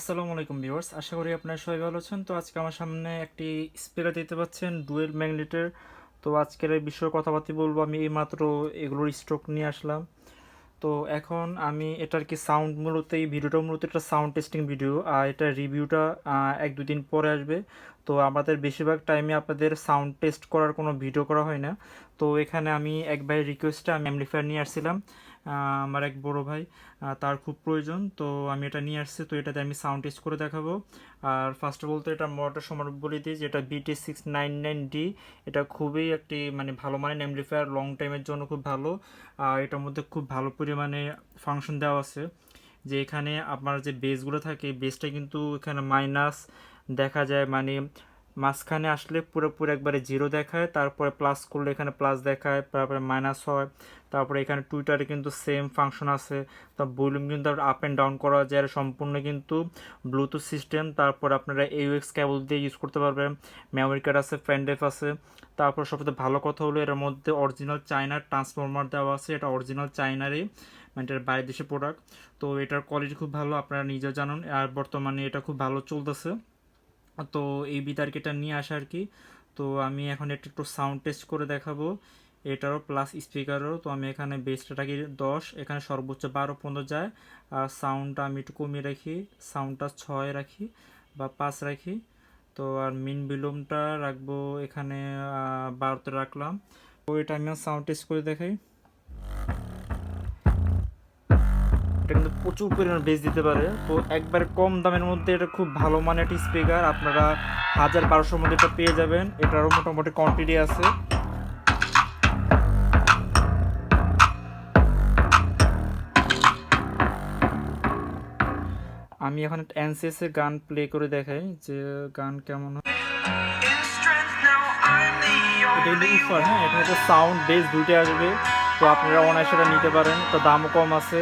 আসসালামু আলাইকুম ভিউয়ার্স, আশা করি আপনারা সবাই ভালো আছেন। তো আজকে আমার সামনে একটি স্পিকার দিতে পাচ্ছেন, ডুয়েল ম্যাগনেটের। তো আজকের এই বিষয়ে কথাবার্তা বলব, আমি এইমাত্র এগুলোর স্টক নিয়ে আসলাম। তো এখন আমি এটার কি সাউন্ড মূলত, এই ভিডিওটা মূলত একটা সাউন্ড টেস্টিং ভিডিও, আর এটা রিভিউটা এক দুদিন পরে আসবে। তো আমাদের বেশিরভাগ টাইমে আপনাদের সাউন্ড টেস্ট করার কোনো ভিডিও করা হয় না। তো এখানে আমি এক ভাইয়ের রিকোয়েস্টে আমি অ্যামলিফায়ার নিয়ে আসছিলাম আমার এক বড় ভাই তার খুব প্রয়োজন, তো আমি এটা নিয়ে আসছি, তো এটাতে আমি সাউন্ড টেস্ট করে দেখাবো। আর ফার্স্ট অফ অল তো এটা মডেলটা সময় বলে দিই, যেটা বিটি সিক্স নাইন নাইন ডি এটা খুবই একটি মানে ভালো মানের অ্যামলিফায়ার লং টাইমের জন্য খুব ভালো, আর এটার মধ্যে খুব ভালো পরিমাণে ফাংশন দেওয়া আছে। যে এখানে আপনার যে বেসগুলো থাকে বেসটা কিন্তু এখানে মাইনাস দেখা যায় মানে মাঝখানে আসলে পুরোপুরি একবারে জিরো দেখায়, তারপরে প্লাস করলে এখানে প্লাস দেখায়, তারপরে মাইনাস হয়, তারপরে এখানে টুইটারে কিন্তু সেম ফাংশন আছে। তো ভলিউম কিন্তু আপ অ্যান্ড ডাউন করা যায় সম্পূর্ণ কিন্তু ব্লুটুথ সিস্টেম তারপর আপনারা ইউএক্স ক্যাবল দিয়ে ইউজ করতে পারবেন। মেমোরি কার্ড আছে ফ্যান ড্রাইভ আছে। তারপর সবথেকে ভালো কথা হলো, এর মধ্যে অরিজিনাল চায়নার ট্রান্সফরমার দেওয়া আছে। এটা অরিজিনাল চায়নারই মানে এটার বাইরের দেশে প্রোডাক্ট তো এটার কোয়ালিটি খুব ভালো, আপনারা নিজে জানুন। আর বর্তমানে এটা খুব ভালো চলতেছে। তো এই বিতার্কিটা নিয়ে আসা আর কি। তো আমি এখন একটা, একটু সাউন্ড টেস্ট করে দেখাবো। এটারও প্লাস স্পিকারও তো আমি এখানে বেসটা রাখি দশ, এখানে সর্বোচ্চ বারো পর্যন্ত যায়। আর সাউন্ডটা আমি একটু কমিয়ে রাখি। সাউন্ডটা ছয় রাখি বা পাঁচ রাখি। তো আর মিন বিলুমটা রাখব এখানে বারোতে রাখলাম। তো এটা আমি সাউন্ড টেস্ট করে দেখাই। প্রচুর পরিমাণে বেস দিতে পারে। তো একবার কম দামের মধ্যে এটা খুব ভালো মানের একটি স্পিকার আপনারা হাজার বারোশোর মধ্যে এটা পেয়ে যাবেন। এটারও মোটামুটি কোয়ান্টিটি আছে। আমি এখন এনসিএস গান প্লে করে দেখাই, যে গান কেমন হয়। হ্যাঁ হচ্ছে সাউন্ড বেস দুইটা আসবে। তো আপনারা অনায়াসে নিতে পারেন। তো দামও কম আছে।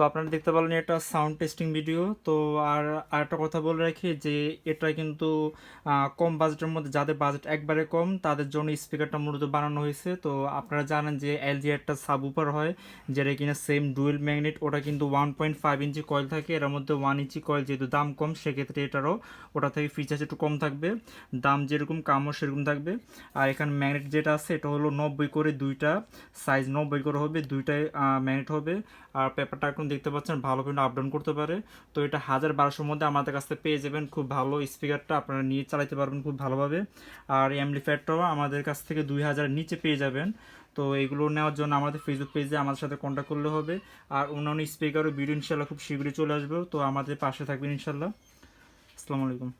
তো আপনারা দেখতে পারলেন এটা সাউন্ড টেস্টিং ভিডিও তো আর আরেকটা কথা বলে রাখি যে এটা কিন্তু কম বাজেটের মধ্যে যাদের বাজেট একবারে কম, তাদের জন্য স্পিকারটা মূলত বানানো হয়েছে। তো আপনারা জানেন যে এলজি একটা সাব উপর হয়, যেটা কিনা সেম ডুয়েল ম্যাগনেট ওটা কিন্তু one point five inch coil থাকে, এর মধ্যে ওয়ান ইঞ্চি কয়েল যেহেতু দাম কম, সেক্ষেত্রে এটারও ওটা থেকে ফিচার্স একটু কম থাকবে, দাম যেরকম কামও সেরকম থাকবে। আর এখানে ম্যাগনেট যেটা আছে, এটা হলো নব্বই করে দুইটা সাইজ নব্বই করে হবে, দুইটাই ম্যাগনেট হবে। আর পেপারটা এখন দেখতে পাচ্ছেন, ভালো কিন্তু আপডাউন করতে পারে। তো এটা হাজার বারোশোর মধ্যে আমাদের কাছে পেয়ে যাবেন। খুব ভালো স্পিকারটা আপনারা নিয়ে চালাইতে পারবেন খুব ভালোভাবে। আর অ্যাম্পলিফায়ারটাও আমাদের কাছ থেকে দুই হাজারের নিচে পেয়ে যাবেন। তো এগুলো নেওয়ার জন্য আমাদের ফেসবুক পেজে আমাদের সাথে কন্ট্যাক্ট করলে হবে। আর অন্যান্য স্পিকারও ভিডিও ইনশাল্লাহ খুব শীঘ্রই চলে আসবে। তো আমাদের পাশে থাকবেন ইনশাল্লাহ আসসালামু আলাইকুম।